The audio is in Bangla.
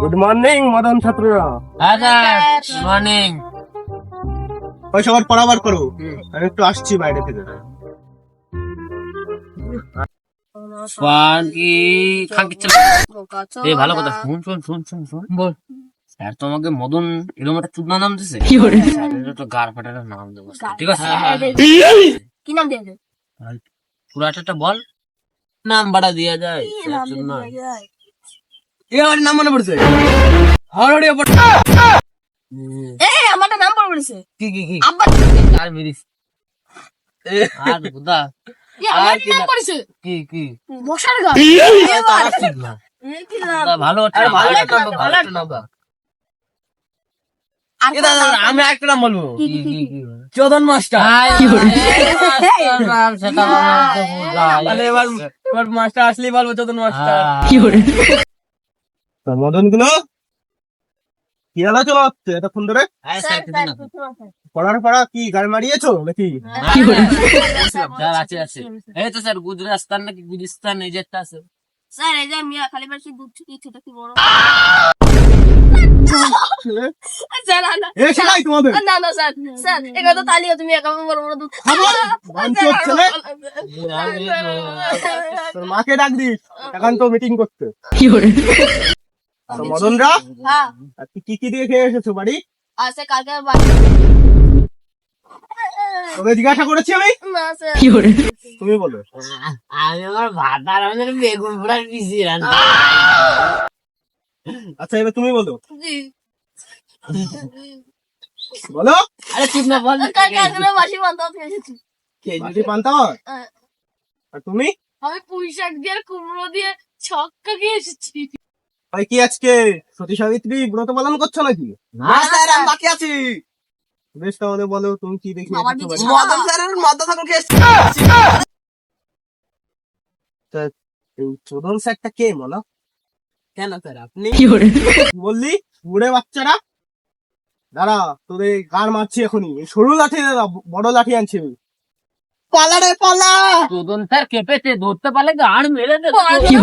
গুড মর্নিং মদন ছাত্ররা হ্যাঁ মর্নিং ওই সবার পড়াবার করো। আমি একটু আসছি বাইরে থেকে। কি ভালো কথা। শুন শুন শুন শুন শুন। বল। স্যার তোমাকে মদন এরকম একটা চুদনা নাম দিছে? স্যারের তো গার ফাটার নাম দেবো। ঠিক আছে? কি নাম দিয়েছে? পুরো বল। নাম বাড়া দিয়া যায়। এ আমার নাম মনে পড়ছে হরড়ি ওপর হুম, এই আমারটা নাম পড়ে পড়েছে কি কি কি আব্বা আর মিরিস আর বুদা আমার আর কি নাম পড়েছে কি কি মশার কি? তা ভালো একটা ভালো ভালো নাম আমি একটা নাম বলব কি কি কি চোদন মাস্টার নাম সেটা বলতে বুঝাই। তাহলে এবার এবার মাস্টার আসলেই বলব চোদন মাস্টার তা মদনগুলো কি আলোচনা হচ্ছে এতক্ষণ ধরে? হ্যাঁ। পড়ার পড়া কি গাড়ি মারিয়েছো নাকি? আছে আছে। এই তো স্যার গুজরাস্তান নাকি গুজিস্তান এই যে একটা আছে। স্যার এই যে মিয়া খালি পাশে দুধ ছুটি ছোট কি বড়? মাকে ডাক দিস এখন তো মিটিং করতে তো মদনরা হ্যাঁ। কি কি দিয়ে খেয়ে এসেছ বাড়ি? আচ্ছা কালকে বাড়ি তোকে জিজ্ঞাসা করেছি আমি। না স্যার। তুমি বলো। আমি আমার ভাত আর আমাদের বেগুন পোড়ার পিছিয়ে আচ্ছা এবার তুমি বলো। বলো। আরে চুপ না বল। কালকে আসলে বাসি পান্তা হয়? আর তুমি? আমি পুঁই শাক দিয়ে কুমড়ো দিয়ে ছক্কা খেয়ে এসেছি। ভাই কি আজকে সতী সাবিত্রী ব্রত পালন করছ নাকি? না স্যার আমি বাকি আছি। বেশ তাহলে বলো তুমি কি দেখি? মদন স্যারের মদ ঠাকুর খেয়েছি চোদন স্যারটা কে বলো? কেন স্যার আপনি? কি বললি বুড়ে বাচ্চারা? দাঁড়া তোদের গান মারছি এখনই। সরু লাঠি দাদা বড় লাঠি আনছি আমি। পালা রে পালা! চোদন স্যার কেঁপেছে ধরতে পারলে গান মেরে দে কি